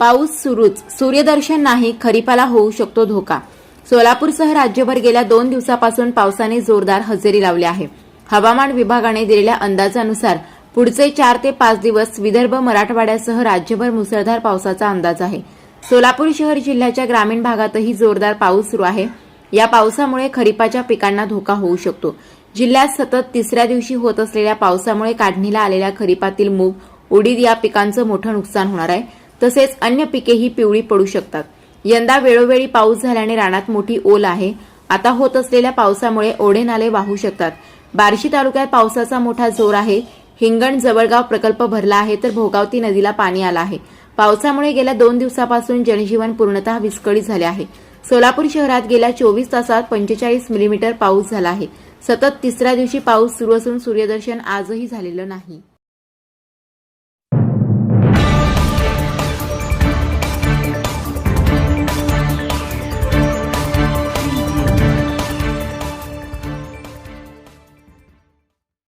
पाऊस सुरूच. सूर्यदर्शन नाही खरीपाला होऊ शकतो धोका. सोलापूरसह राज्यभर गेल्या दोन दिवसापासून पावसाने जोरदार हजेरी लावली आहे. हवामान विभागाने दिलेल्या अंदाजानुसार पुढचे चार ते पाच दिवस विदर्भ मराठवाड्यासह राज्यभर मुसळधार पावसाचा अंदाज आहे. सोलापूर शहर जिल्ह्याच्या ग्रामीण भागातही जोरदार पाऊस सुरू आहे. या पावसामुळे खरीपाच्या पिकांना धोका होऊ शकतो. जिल्ह्यात सतत तिसऱ्या दिवशी होत असलेल्या पावसामुळे काढणीला आलेल्या खरीपातील मूग उडीद या पिकांचं मोठं नुकसान होणार आहे. तसेच अन्य पिकेही पिवळी पडू शकतात. यंदा वेळोवेळी पाऊस झाल्याने रानात मोठी ओल आहे. आता होत असलेल्या पावसामुळे ओढे नाले वाहू शकतात. बार्शी तालुक्यात पावसाचा मोठा जोर आहे. हिंगण जवळगाव प्रकल्प भरला आहे तर भोगावती नदीला पाणी आलं आहे. पावसामुळे गेल्या दोन दिवसापासून जनजीवन पूर्णतः विस्कळीत झाले आहे. सोलापूर शहरात गेल्या चोवीस तासात पंचेचाळीस मिलीमीटर पाऊस झाला आहे. सतत तिसऱ्या दिवशी पाऊस सुरू असून सूर्यदर्शन आजही झालेलं नाही.